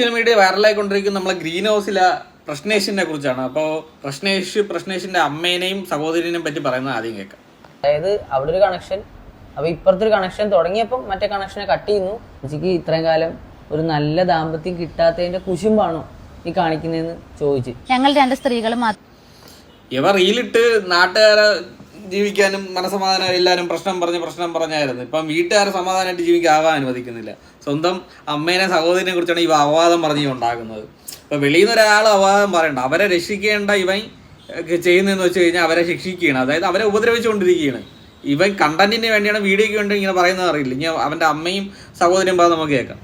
Social media വൈറലായിക്കൊണ്ടിരിക്കുന്ന നമ്മളെ green ഹൗസിലെ പ്രശ്നേഷിനെ കുറിച്ചാണ്. അപ്പോൾ പ്രശ്നേഷ് പ്രശ്നേഷിന്റെ അമ്മേനെയും സഹോദരിനെയും പറ്റി പറയുന്നത് ആദ്യം കേൾക്കാം. അതായത് അവിടെ ഒരു കണക്ഷൻ അപ്പൊ ഇപ്പുറത്തെ ഒരു കണക്ഷൻ തുടങ്ങിയപ്പം മറ്റേ കണക്ഷനെ കട്ട് ചെയ്യുന്നു. ചേച്ചിക്ക് ഇത്രയും കാലം ഒരു നല്ല ദാമ്പത്യം കിട്ടാത്തതിന്റെ കുശുമ്പാണോ ഈ കാണിക്കുന്നതെന്ന് ചോദിച്ചു. ഞങ്ങൾ രണ്ട് സ്ത്രീകൾ മാത്രം ഇവ റീലിട്ട് നാട്ടുകാരെ ജീവിക്കാനും മനസമാധാനം എല്ലാവരും പ്രശ്നം പറഞ്ഞ് പ്രശ്നം പറഞ്ഞായിരുന്നു. ഇപ്പം വീട്ടുകാരെ സമാധാനമായിട്ട് ജീവിക്കാവാൻ അനുവദിക്കുന്നില്ല. സ്വന്തം അമ്മേനെ സഹോദരനെ കുറിച്ചാണ് ഇവ അപവാദം പറഞ്ഞ് ഉണ്ടാകുന്നത് ഇപ്പം വെളിയിൽ നിന്ന് ഒരാൾ അപവാദം പറയണ്ട. അവരെ രക്ഷിക്കേണ്ട ഇവൻ ചെയ്യുന്നതെന്ന് വെച്ച് കഴിഞ്ഞാൽ അവരെ ശിക്ഷിക്കുകയാണ്. അതായത് അവരെ ഉപദ്രവിച്ചുകൊണ്ടിരിക്കുകയാണ്. ഇവൻ കണ്ടന്റിന് വേണ്ടിയാണ് വീഡിയോയ്ക്ക് വേണ്ടി ഇങ്ങനെ പറയുന്നത് അറിയില്ല. ഇനി അവന്റെ അമ്മയും സഹോദരിയും പറഞ്ഞ് നമുക്ക് കേൾക്കാം.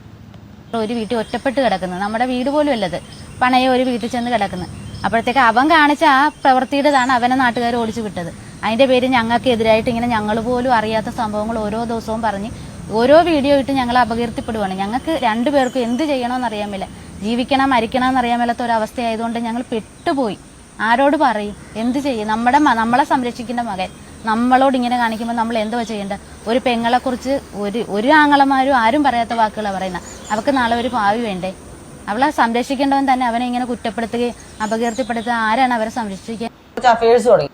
ഒരു വീട്ടിൽ ഒറ്റപ്പെട്ട് കിടക്കുന്നത്. നമ്മുടെ വീട് പോലും അല്ലത്. പണയ ഒരു വീട്ടിൽ ചെന്ന് കിടക്കുന്നത്. അപ്പോഴത്തേക്ക് അവൻ കാണിച്ച ആ പ്രവൃത്തിയുടേതാണ് അവനെ നാട്ടുകാർ ഓടിച്ചു വിട്ടത്. അതിന്റെ പേര് ഞങ്ങൾക്ക് എതിരായിട്ട് ഇങ്ങനെ ഞങ്ങൾ പോലും അറിയാത്ത സംഭവങ്ങൾ ഓരോ ദിവസവും പറഞ്ഞ് ഓരോ വീഡിയോ ഇട്ട് ഞങ്ങൾ അപകീർത്തിപ്പെടുവാണ്. ഞങ്ങൾക്ക് രണ്ടുപേർക്കും എന്ത് ചെയ്യണമെന്ന് അറിയാൻ മേല. ജീവിക്കണം മരിക്കണം എന്നറിയാൻ മേലാത്ത ഒരു അവസ്ഥയായതുകൊണ്ട് ഞങ്ങൾ പെട്ടുപോയി. ആരോട് പറയും? എന്ത് ചെയ്യും? നമ്മുടെ നമ്മളെ സംരക്ഷിക്കേണ്ട മകൻ. നമ്മളോട് ഇങ്ങനെ കാണിക്കുമ്പോൾ നമ്മൾ എന്തുവാ ചെയ്യേണ്ടത് ഒരു പെങ്ങളെക്കുറിച്ച് ഒരു ഒരു ആങ്ങളമാരും ആരും പറയാത്ത വാക്കുകളാണ് പറയുന്നത് അവൾക്ക് നാളെ ഒരു ഭാവി വേണ്ടേ? അവളെ സംരക്ഷിക്കേണ്ടവൻ തന്നെ അവനെ ഇങ്ങനെ കുറ്റപ്പെടുത്തുകയും അപകീർത്തിപ്പെടുത്തുക ആരാണ് അവരെ സംരക്ഷിക്കുക? അഫയേഴ്സ് തുടങ്ങി.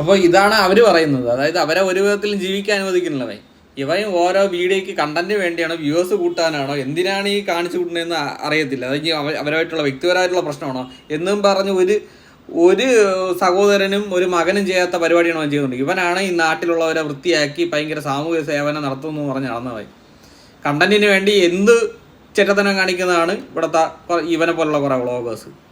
അപ്പോൾ ഇതാണ് അവർ പറയുന്നത്. അതായത് അവരെ ഒരു വിധത്തിലും ജീവിക്കാൻ അനുവദിക്കുന്നില്ലവൻ ഇവൻ ഓരോ വീഡിയോയ്ക്ക് കണ്ടന്റ് വേണ്ടിയാണോ വ്യൂവേഴ്സ് കൂട്ടാനാണോ എന്തിനാണ് ഈ കാണിച്ചു കൂട്ടുന്നതെന്ന് അറിയത്തില്ല. അത് ഇനി അവരായിട്ടുള്ള വ്യക്തിപരമായിട്ടുള്ള പ്രശ്നമാണോ എന്നും പറഞ്ഞ് ഒരു ഒരു സഹോദരനും ഒരു മകനും ചെയ്യാത്ത പരിപാടിയാണ് അവൻ ചെയ്യുന്നുണ്ട് ഇവനാണ് ഈ നാട്ടിലുള്ളവരെ വൃത്തിയാക്കി ഭയങ്കര സാമൂഹിക സേവനം നടത്തുന്നു പറഞ്ഞ് നടന്നവായി കണ്ടന്റിന് വേണ്ടി എന്ത് ചെറ്റത്തനം കാണിക്കുന്നതാണ് ഇവിടുത്തെ ഇവനെ പോലുള്ള കുറേ വ്ളോഗേഴ്സ്.